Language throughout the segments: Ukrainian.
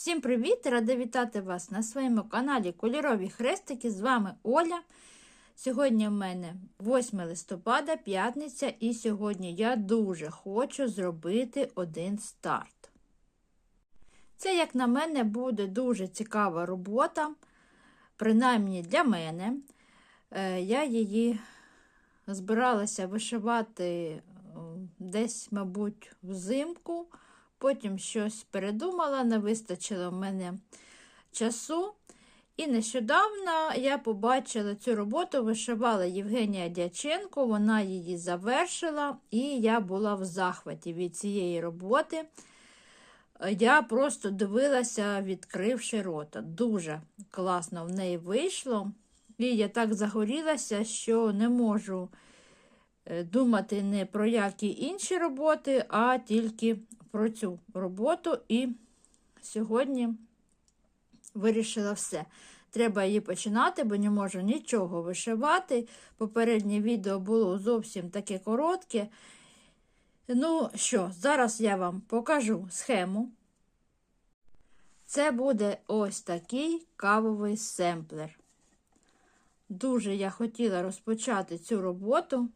Всім привіт! Рада вітати вас на своєму каналі Кольорові Хрестики. З вами Оля. Сьогодні в мене 8 листопада, п'ятниця, і сьогодні я дуже хочу зробити один старт. Це, як на мене, буде дуже цікава робота, принаймні для мене. Е, Я її збиралася вишивати десь, мабуть, взимку. Потім щось передумала, не вистачило в мене часу. І нещодавно я побачила цю роботу, вишивала Євгенія Дяченко, вона її завершила, і я була в захваті від цієї роботи. Я просто дивилася, відкривши рота. Дуже класно в неї вийшло. І я так загорілася, що не можу думати не про які інші роботи, а тільки про цю роботу. І сьогодні вирішила все. Треба її починати, бо не можу нічого вишивати. Попереднє відео було зовсім таке коротке. Ну що, зараз я вам покажу схему. Це буде ось такий кавовий семплер. Дуже я хотіла розпочати цю роботу.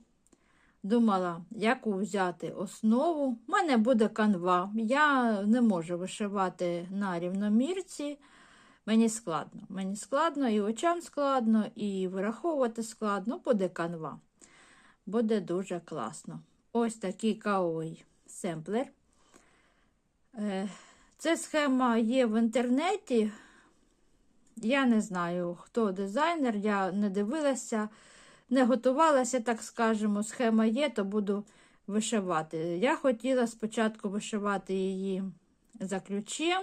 Думала, яку взяти основу. У мене буде канва. Я не можу вишивати на рівномірці. Мені складно. Мені складно і очам складно, і вираховувати складно, буде канва. Буде дуже класно. Ось такий кавовий семплер. Ця схема є в інтернеті. Я не знаю, хто дизайнер, я не дивилася не готувалася, так скажемо, схема є, то буду вишивати. Я хотіла спочатку вишивати її за ключем.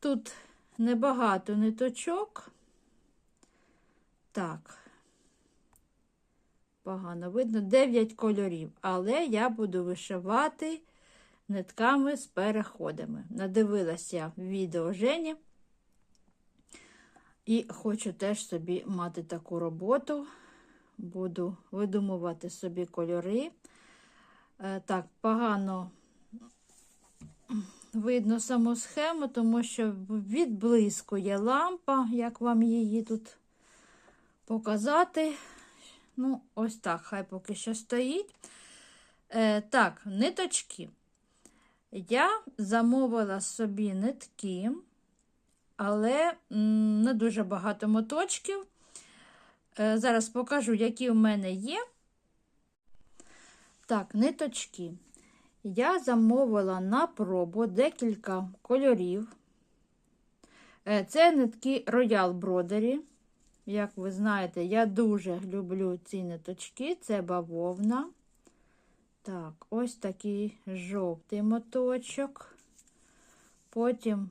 Тут небагато ниточок. Так, погано видно, 9 кольорів, але я буду вишивати нитками з переходами. Надивилася відео Жені. І хочу теж собі мати таку роботу буду видумувати собі кольори. Е, так, погано видно саму схему, тому що відблискує лампа, як вам її тут показати. Ну, ось так, хай поки що стоїть. Е, Так, ниточки. Я замовила собі нитки, але не дуже багато моточків. Е, зараз покажу, які в мене є. Так, ниточки. Я замовила на пробу декілька кольорів. Е, це нитки Royal Brodery. Як ви знаєте, я дуже люблю ці ниточки, це бавовна. Так, ось такий жовтий моточок. Потім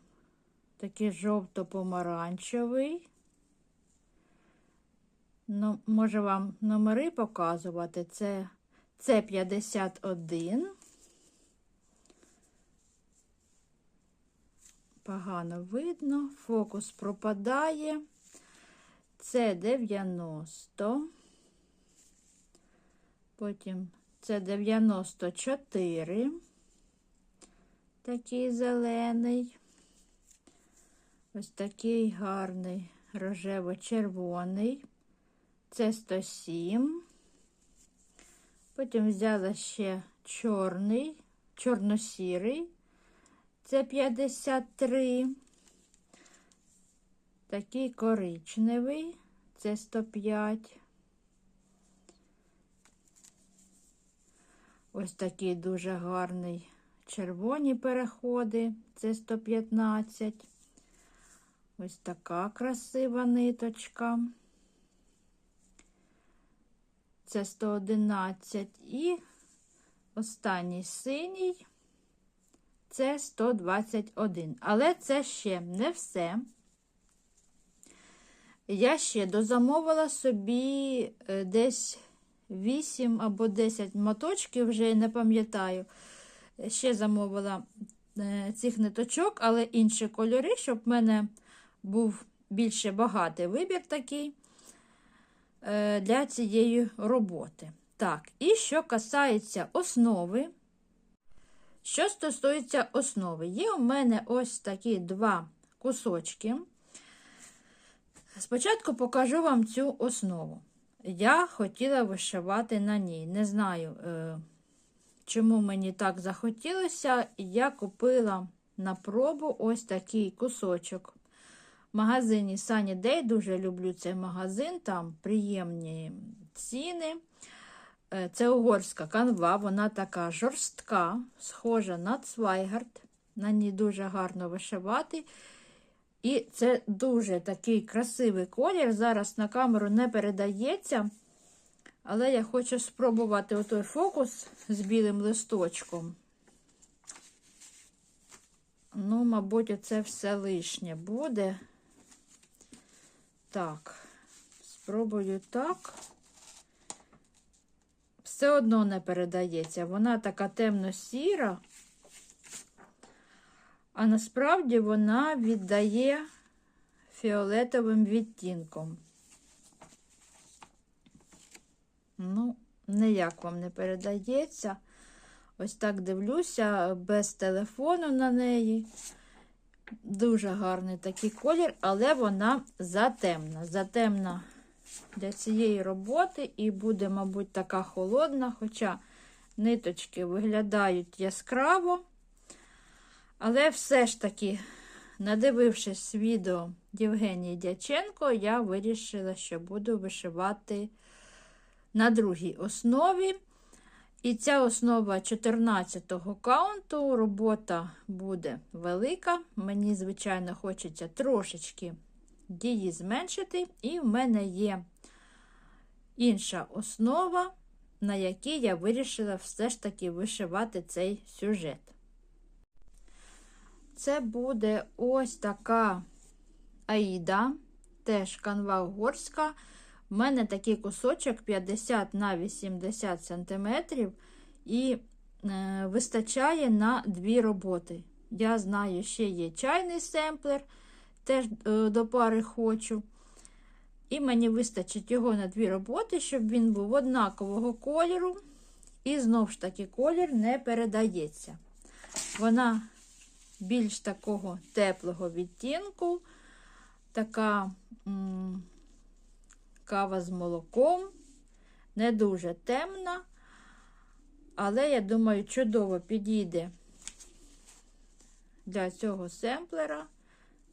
такий жовто-помаранчевий. Ну, Може вам номери показувати. Це це 51. Погано видно, фокус пропадає. Це 90. Потім це 94. Такий зелений. Ось такий гарний рожево-червоний. Це 107. Потім взяла ще чорний, чорно-сірий. Це 53. Такий коричневий, це 105. Ось такий дуже гарний червоні переходи, це 115. Ось така красива ниточка це 111. І останній синій це 121. Але це ще не все. Я ще дозамовила собі е, десь 8 або 10 моточків, вже не пам'ятаю. Ще замовила е, цих ниточок, але інші кольори, щоб в мене був більше багатий вибір такий. Е, для цієї роботи. Так, і що касається основи, Що стосується основи, є у мене ось такі два кусочки. Спочатку покажу вам цю основу. Я хотіла вишивати на ній. Не знаю, е, чому мені так захотілося. Я купила на пробу ось такий кусочок. Магазині Sunny Day, дуже люблю цей магазин, там приємні ціни. Е, це угорська канва, вона така жорстка, схожа на цвайгард. На ній дуже гарно вишивати. І це дуже такий красивий колір. Зараз на камеру не передається. Але я хочу спробувати отой фокус з білим листочком. Ну, мабуть, це все лишнє буде. Так, спробую так. Все одно не передається. Вона така темно-сіра, а насправді вона віддає фіолетовим відтінком. Ну, ніяк вам не передається. Ось так дивлюся, без телефону на неї. Дуже гарний такий колір, але вона затемна. Затемна для цієї роботи і буде, мабуть, така холодна, хоча ниточки виглядають яскраво. Але все ж таки, надивившись відео Євгенії Дяченко, я вирішила, що буду вишивати на другій основі. І ця основа 14-го каунту, робота буде велика. Мені, звичайно, хочеться трошечки її зменшити, і в мене є інша основа, на якій я вирішила все ж таки вишивати цей сюжет. Це буде ось така аїда, теж канва угорська. У мене такий кусочок 50 на 80 см і е, вистачає на дві роботи. Я знаю, ще є чайний семплер, теж е, до пари хочу. І мені вистачить його на дві роботи, щоб він був однакового кольору. І знову ж таки колір не передається. Вона більш такого теплого відтінку, така м кава з молоком, не дуже темна, але, я думаю, чудово підійде для цього семплера,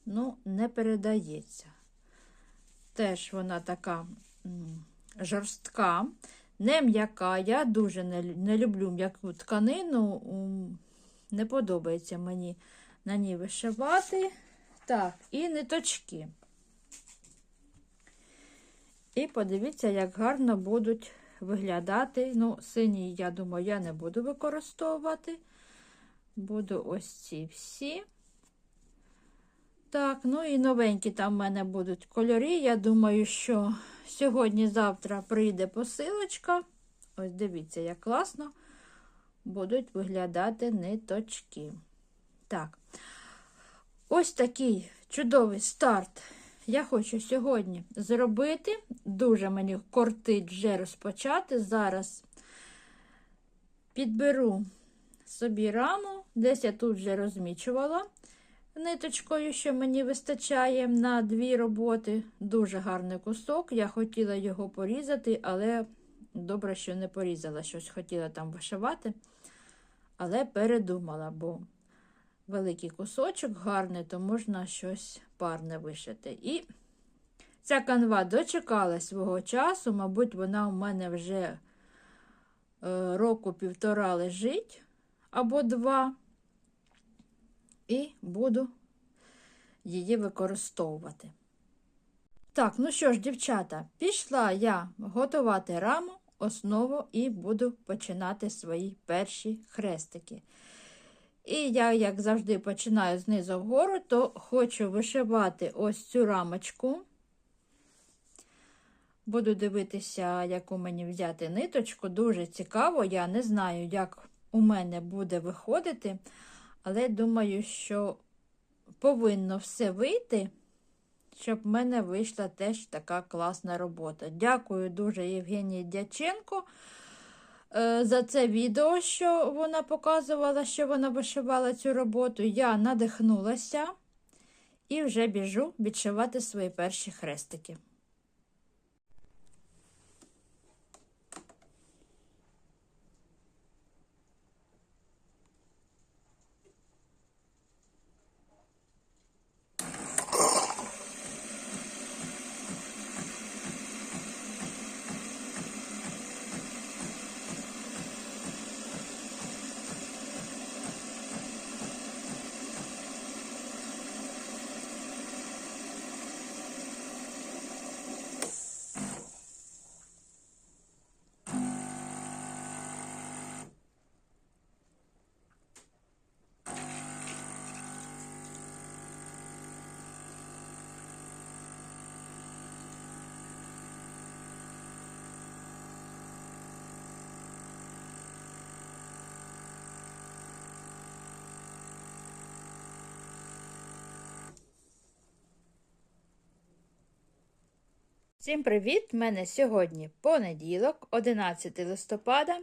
ну, не передається. Теж вона така жорстка, не м'яка. Я дуже не, люблю м'яку тканину, не подобається мені на ній вишивати. Так, і ниточки. І подивіться, як гарно будуть виглядати. Ну, синій, я думаю, я не буду використовувати. Буду ось ці всі. Так, ну і новенькі там в мене будуть кольори. Я думаю, що сьогодні-завтра прийде посилочка. Ось дивіться, як класно будуть виглядати ниточки. Так, ось такий чудовий старт я хочу сьогодні зробити. Дуже мені кортить вже розпочати. Зараз підберу собі раму, десь я тут вже розмічувала ниточкою, що мені вистачає на дві роботи. Дуже гарний кусок. Я хотіла його порізати, але добре, що не порізала, щось хотіла там вишивати, але передумала, бо великий кусочок гарний, то можна щось парне вишити. І ця канва дочекала свого часу, мабуть, вона у мене вже е, року півтора лежить або два, і буду її використовувати. Так, ну що ж, дівчата, пішла я готувати раму, основу і буду починати свої перші хрестики. І я, як завжди, починаю знизу вгору, то хочу вишивати ось цю рамочку. Буду дивитися, яку мені взяти ниточку. Дуже цікаво, я не знаю, як у мене буде виходити, але думаю, що повинно все вийти, щоб в мене вийшла теж така класна робота. Дякую дуже Євгенії Дяченко. Е, за це відео, що вона показувала, що вона вишивала цю роботу. Я надихнулася і вже біжу відшивати свої перші хрестики. Всім привіт! У мене сьогодні понеділок, 11 листопада.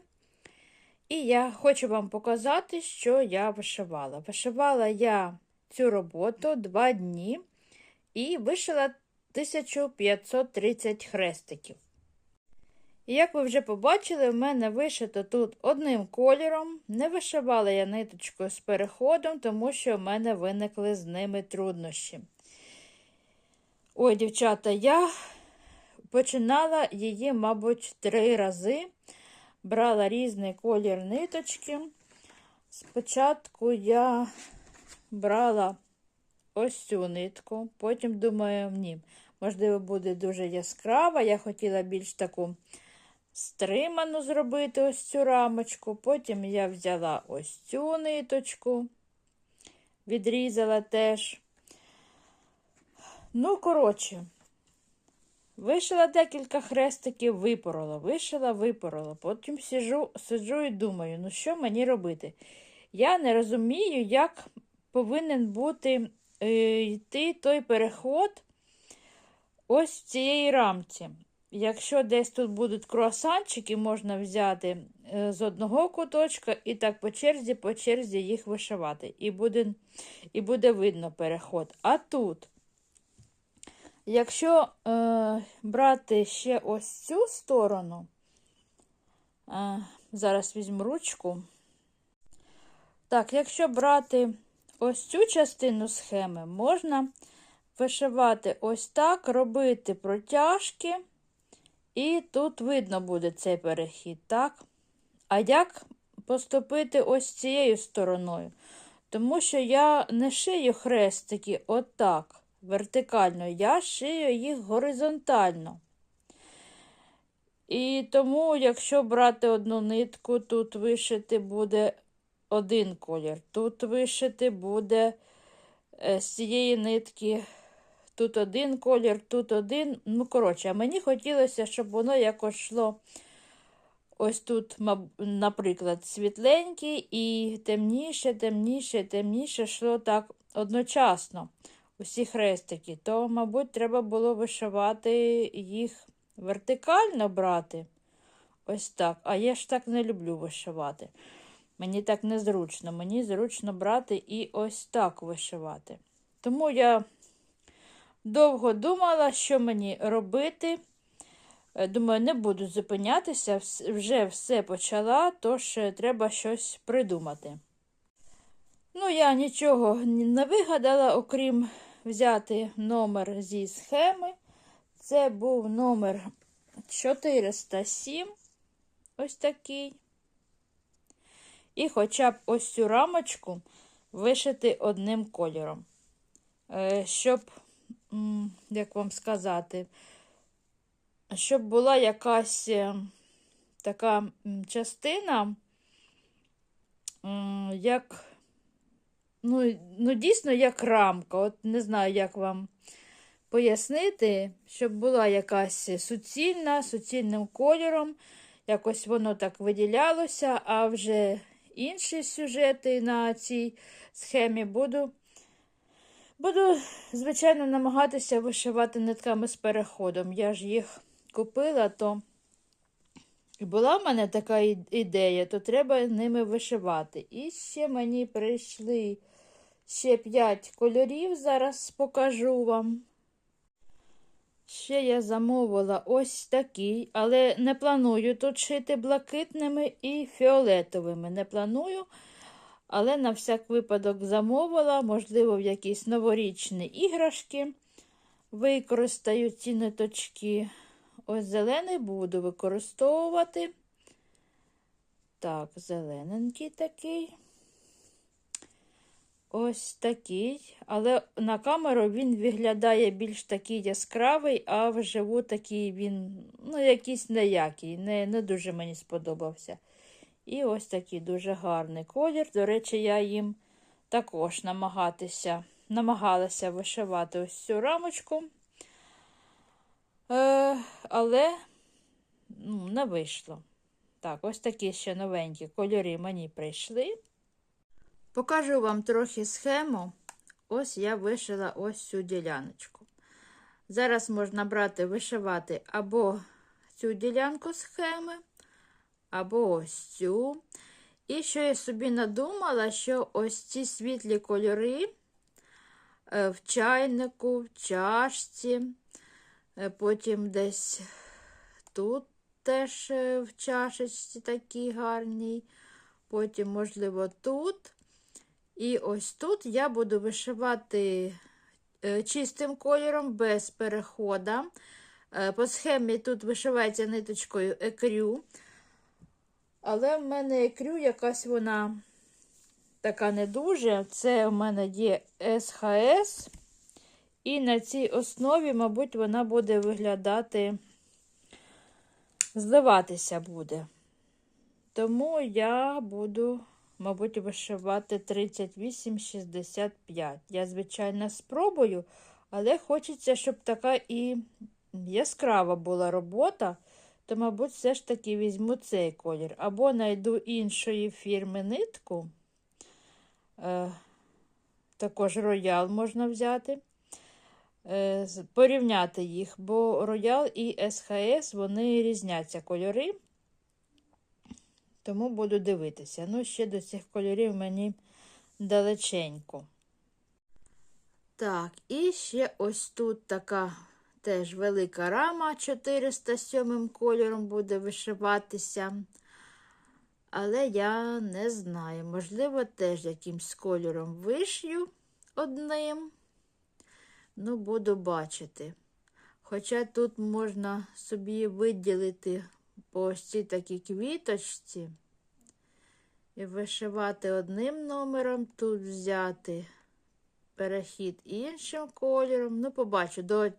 І я хочу вам показати, що я вишивала. Вишивала я цю роботу 2 дні і вишила 1530 хрестиків. І як ви вже побачили, в мене вишито тут одним кольором. Не вишивала я ниточкою з переходом, тому що в мене виникли з ними труднощі. Ой, дівчата, я починала її, мабуть, три рази. Брала різний колір ниточки. Спочатку я брала ось цю нитку, потім думаю, ні, можливо, буде дуже яскрава. Я хотіла більш таку стриману зробити ось цю рамочку. Потім я взяла ось цю ниточку, відрізала теж. Ну, коротше, Вишила декілька хрестиків, випорола, вишила, випорола. Потім сиджу, сиджу і думаю, ну що мені робити? Я не розумію, як повинен бути е, йти той переход ось в цієї рамці. Якщо десь тут будуть круасанчики, можна взяти е, з одного куточка і так по черзі, по черзі їх вишивати. І буде, І буде видно переход. А тут. Якщо е, брати ще ось цю сторону, е, зараз візьму ручку. Так, якщо брати ось цю частину схеми, можна вишивати ось так, робити протяжки, і тут видно буде цей перехід, так? А як поступити ось цією стороною? Тому що я не шию хрестики отак вертикально, я шию їх горизонтально. І тому, якщо брати одну нитку, тут вишити буде один колір, тут вишити буде е, з цієї нитки. Тут один колір, тут один. Ну, коротше, мені хотілося, щоб воно якось йшло ось тут, наприклад, світленький і темніше, темніше, темніше йшло так одночасно усі хрестики, то, мабуть, треба було вишивати їх вертикально брати. Ось так. А я ж так не люблю вишивати. Мені так незручно. Мені зручно брати і ось так вишивати. Тому я довго думала, що мені робити. Е, думаю, не буду зупинятися, вже все почала, тож е, треба щось придумати. Ну, я нічого не вигадала, окрім взяти номер зі схеми. Це був номер 407, ось такий. І хоча б ось цю рамочку вишити одним кольором. Е, щоб, як вам сказати, щоб була якась е, така частина, як ну, ну, дійсно, як рамка. От не знаю, як вам пояснити, щоб була якась суцільна, суцільним кольором. Якось воно так виділялося, а вже інші сюжети на цій схемі буду, буду, звичайно, намагатися вишивати нитками з переходом. Я ж їх купила, то була в мене така ідея, то треба ними вишивати. І ще мені прийшли ще 5 кольорів, зараз покажу вам. Ще я замовила ось такий, але не планую тут шити блакитними і фіолетовими. Не планую, але на всяк випадок замовила, можливо, в якісь новорічні іграшки використаю ці ниточки. Ось зелений буду використовувати. Так, зелененький такий. Ось такий. Але на камеру він виглядає більш такий яскравий, а вживу такий він, ну, якийсь неякий. Не, не дуже мені сподобався. І ось такий дуже гарний колір. До речі, я їм також намагатися, намагалася вишивати ось цю рамочку. Е, але ну, не вийшло. Так, ось такі ще новенькі кольори мені прийшли. Покажу вам трохи схему. Ось я вишила ось цю діляночку. Зараз можна брати, вишивати або цю ділянку схеми, або ось цю. І що я собі надумала, що ось ці світлі кольори е, в чайнику, в чашці, е, потім десь тут теж е, в чашечці такі гарні, потім, можливо, тут. І ось тут я буду вишивати е, чистим кольором без переходу. Е, По схемі тут вишивається ниточкою екрю. Але в мене екрю якась вона така не дуже. Це в мене є СХС. І на цій основі, мабуть, вона буде виглядати, зливатися буде. Тому я буду, мабуть, вишивати 38-65. Я, звичайно, спробую, але хочеться, щоб така і яскрава була робота то, мабуть, все ж таки візьму цей колір. Або знайду іншої фірми нитку. Е, також роял можна взяти, е, порівняти їх, бо роял і СХС вони різняться кольори. Тому буду дивитися. Ну, ще до цих кольорів мені далеченько. Так, і ще ось тут така Теж велика рама 407 кольором буде вишиватися. Але я не знаю, можливо, теж якимсь кольором вишью одним. Ну, буду бачити. Хоча тут можна собі виділити по ось цій такій квіточці і вишивати одним номером, тут взяти перехід іншим кольором. Ну, побачу, до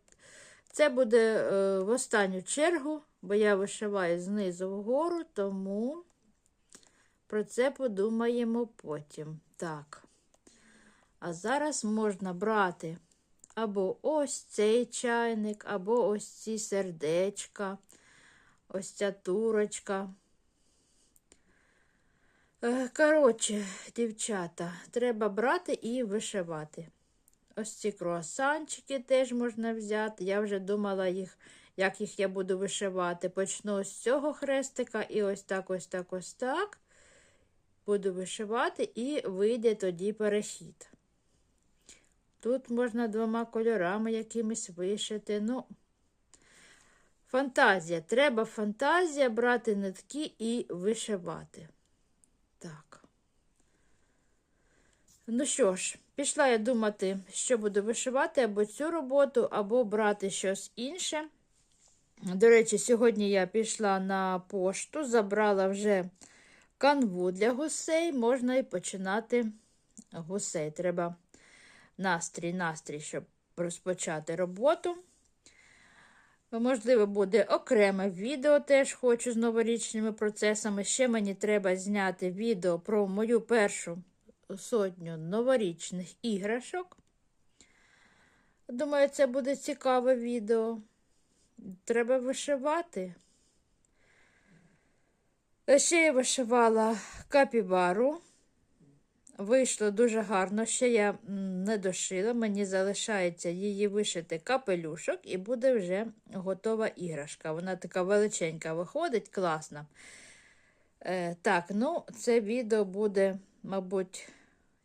це буде е, в останню чергу, бо я вишиваю знизу вгору, тому про це подумаємо потім. Так. А зараз можна брати або ось цей чайник, або ось ці сердечка, ось ця турочка. Е, коротше, дівчата, треба брати і вишивати. Ось ці круасанчики теж можна взяти. Я вже думала, їх, як їх я буду вишивати. Почну з цього хрестика і ось так, ось так, ось так. Буду вишивати і вийде тоді перехід. Тут можна двома кольорами якимись вишити. Ну, фантазія. Треба фантазія брати нитки і вишивати. Так. Ну що ж, пішла я думати, що буду вишивати або цю роботу, або брати щось інше. До речі, сьогодні я пішла на пошту, забрала вже канву для гусей, можна і починати гусей. Треба настрій, настрій, щоб розпочати роботу. Можливо, буде окреме відео, теж хочу з новорічними процесами. Ще мені треба зняти відео про мою першу сотню новорічних іграшок. Думаю, це буде цікаве відео. Треба вишивати. Ще я вишивала капібару. Вийшло дуже гарно. Ще я не дошила, мені залишається її вишити капелюшок і буде вже готова іграшка. Вона така величенька виходить, класна. Е, так, ну, це відео буде, мабуть,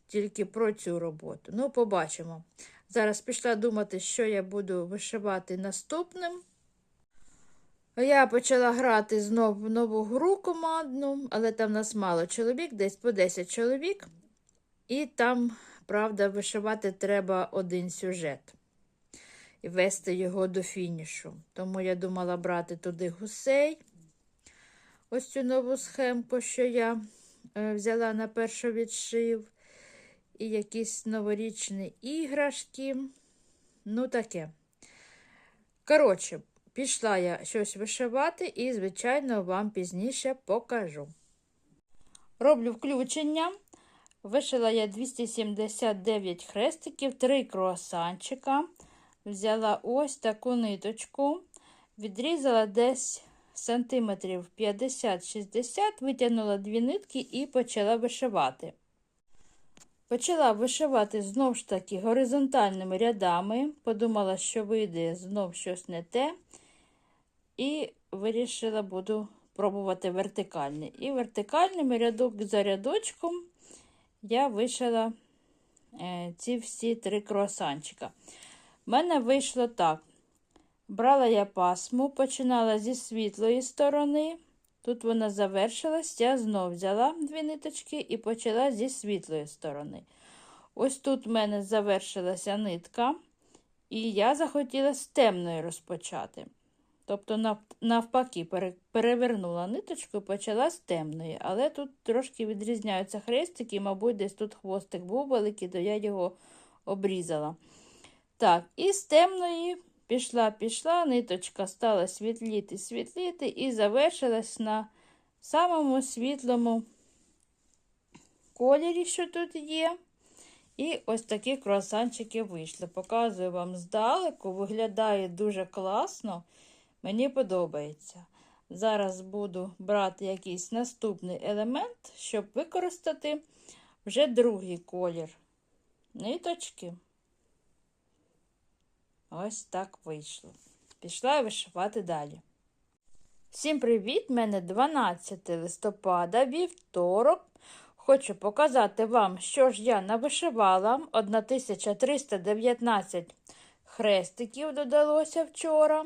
тільки про цю роботу. Ну, побачимо. Зараз пішла думати, що я буду вишивати наступним. Я почала грати знов в нову гру командну, але там нас мало чоловік, десь по 10 чоловік. І там, правда, вишивати треба один сюжет і вести його до фінішу. Тому я думала брати туди гусей. Ось цю нову схемку, що я е, взяла на перший відшив. І якісь новорічні іграшки. Ну, таке. Коротше, пішла я щось вишивати і, звичайно, вам пізніше покажу. Роблю включення. Вишила я 279 хрестиків, 3 круасанчика. Взяла ось таку ниточку, відрізала десь сантиметрів 50-60, витягнула дві нитки і почала вишивати. Почала вишивати знову ж таки горизонтальними рядами, подумала, що вийде знов щось не те. І вирішила, буду пробувати вертикальний. І вертикальним рядок за рядочком я вишила е, ці всі три круасанчика. У мене вийшло так. Брала я пасму, починала зі світлої сторони. Тут вона завершилась, я знов взяла дві ниточки і почала зі світлої сторони. Ось тут в мене завершилася нитка, і я захотіла з темної розпочати. Тобто, навпаки, перевернула ниточку і почала з темної. Але тут трошки відрізняються хрестики, мабуть, десь тут хвостик був великий, то я його обрізала. Так, і з темної пішла, пішла, ниточка стала світліти, світліти і завершилась на самому світлому кольорі, що тут є. І ось такі круасанчики вийшли. Показую вам здалеку, виглядає дуже класно. Мені подобається. Зараз буду брати якийсь наступний елемент, щоб використати вже другий колір ниточки. Ось так вийшло. Пішла вишивати далі. Всім привіт! Мене 12 листопада, вівторок. Хочу показати вам, що ж я навишивала 1319 хрестиків додалося вчора.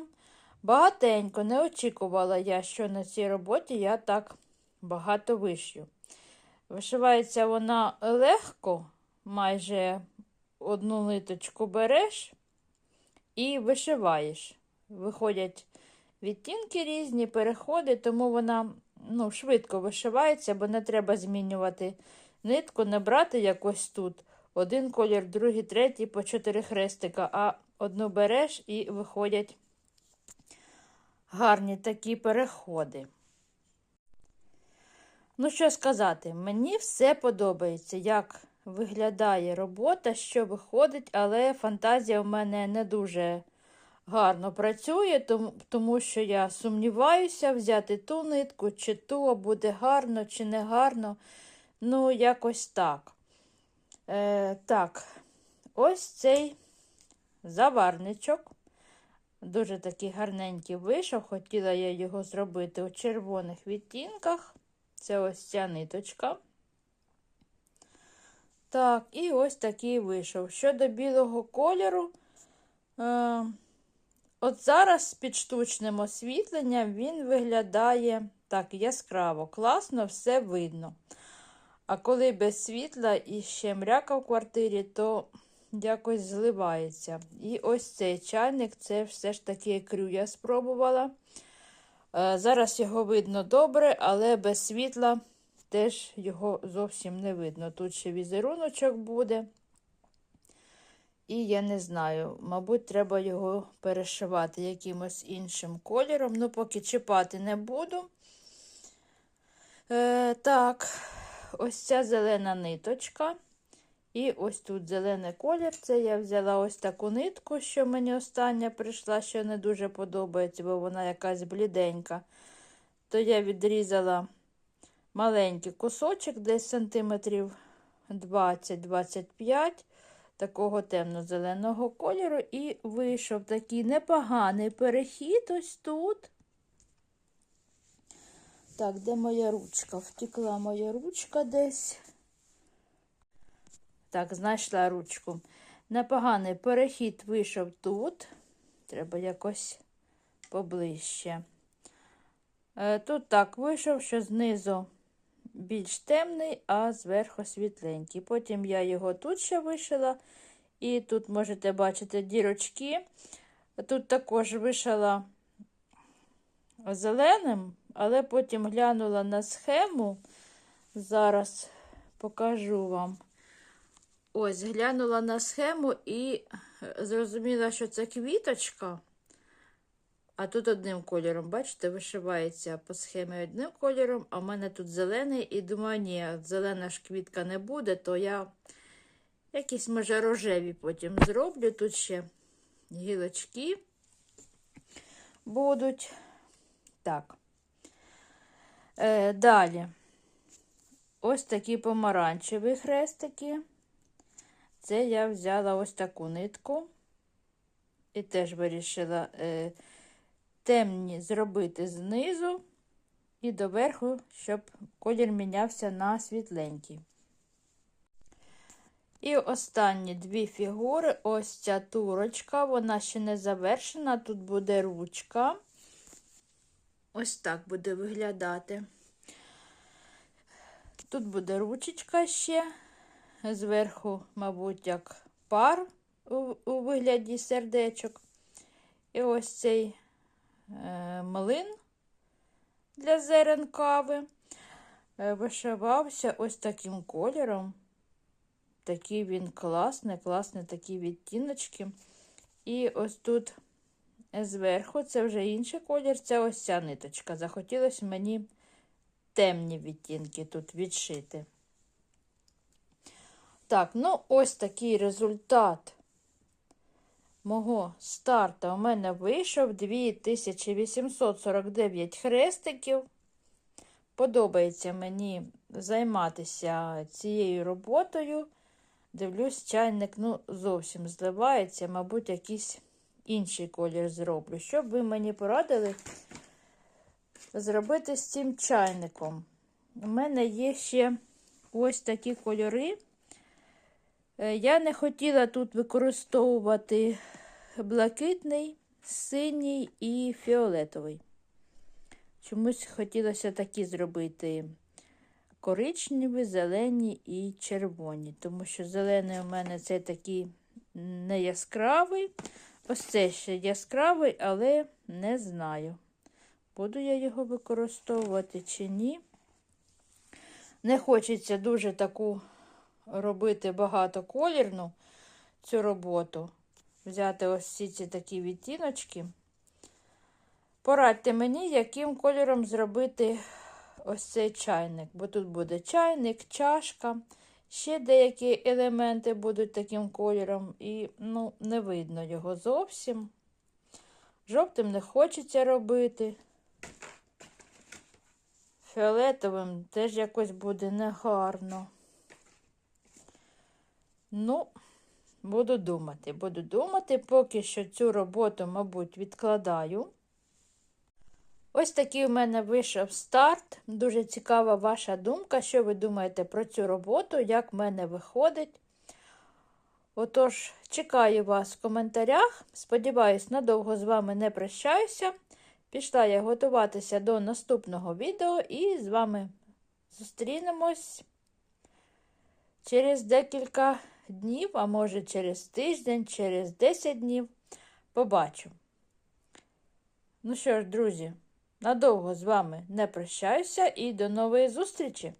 Багатенько не очікувала я, що на цій роботі я так багато вишью. Вишивається вона легко, майже одну ниточку береш і вишиваєш. Виходять відтінки різні, переходи, тому вона ну, швидко вишивається, бо не треба змінювати нитку, не брати якось тут. Один колір, другий, третій, по чотири хрестика, а одну береш і виходять гарні такі переходи. Ну, що сказати, мені все подобається, як виглядає робота, що виходить, але фантазія в мене не дуже гарно працює, тому що я сумніваюся взяти ту нитку, чи ту, буде гарно, чи не гарно. Ну, якось так. Е, Так, ось цей заварничок. Дуже такий гарненький вийшов. Хотіла я його зробити у червоних відтінках. Це ось ця ниточка. Так, і ось такий вийшов. Щодо білого кольору, е, от зараз під штучним освітленням він виглядає так яскраво, класно, все видно. А коли без світла і ще мряка в квартирі, то якось зливається. І ось цей чайник це все ж таки крю я спробувала. Е, зараз його видно добре, але без світла теж його зовсім не видно. Тут ще візеруночок буде. І я не знаю, мабуть, треба його перешивати якимось іншим кольором. Ну, поки чіпати не буду. Е, Так, ось ця зелена ниточка. І ось тут зелений колір. Це я взяла ось таку нитку, що мені остання прийшла, що не дуже подобається, бо вона якась бліденька. То я відрізала маленький кусочок, десь сантиметрів 20-25 такого темно-зеленого кольору, і вийшов такий непоганий перехід ось тут. Так, де моя ручка? Втекла моя ручка десь. Так, знайшла ручку. Непоганий перехід вийшов тут. Треба якось поближче. Е, Тут так вийшов, що знизу більш темний, а зверху світленький. Потім я його тут ще вишила, і тут можете бачити дірочки. Тут також вишила зеленим, але потім глянула на схему. Зараз покажу вам. Ось, глянула на схему і зрозуміла, що це квіточка. А тут одним кольором, бачите, вишивається по схемі одним кольором, а в мене тут зелений, і думаю, ні, зелена ж квітка не буде, то я якісь, може, рожеві потім зроблю. Тут ще гілочки будуть. Так. Е, Далі. Ось такі помаранчеві хрестики. Це я взяла ось таку нитку. І теж вирішила. Е, темні зробити знизу і доверху, щоб колір мінявся на світленький. І останні дві фігури ось ця турочка, вона ще не завершена, тут буде ручка. Ось так буде виглядати. Тут буде ручечка ще, зверху, мабуть, як пар у, вигляді сердечок. І ось цей Е, млин для зерен кави. Е, вишивався ось таким кольором. Такий він класний, класний такі відтіночки. І ось тут зверху це вже інший колір, це ось ця ниточка. Захотілося мені темні відтінки тут відшити. Так, ну ось такий результат мого старта у мене вийшов 2849 хрестиків. Подобається мені займатися цією роботою. Дивлюсь, чайник ну, зовсім зливається, мабуть, якийсь інший колір зроблю. Що б ви мені порадили зробити з цим чайником? У мене є ще ось такі кольори. Е, я не хотіла тут використовувати блакитний, синій і фіолетовий. Чомусь хотілося такі зробити коричневі, зелені і червоні, тому що зелений у мене це такий не яскравий. Ось це ще яскравий, але не знаю, буду я його використовувати чи ні. Не хочеться дуже таку робити багатоколірну цю роботу взяти ось ці ці такі відтіночки. Порадьте мені, яким кольором зробити ось цей чайник, бо тут буде чайник, чашка, ще деякі елементи будуть таким кольором, і ну, не видно його зовсім. Жовтим не хочеться робити. Фіолетовим теж якось буде негарно. Ну, Буду думати, буду думати, поки що цю роботу, мабуть, відкладаю. Ось такий у мене вийшов старт. Дуже цікава ваша думка, що ви думаєте про цю роботу, як в мене виходить. Отож, чекаю вас в коментарях. Сподіваюсь, надовго з вами не прощаюся. Пішла я готуватися до наступного відео і з вами зустрінемось через декілька днів, а може через тиждень, через 10 днів. Побачу. Ну що ж, друзі, надовго з вами не прощаюся і до нової зустрічі!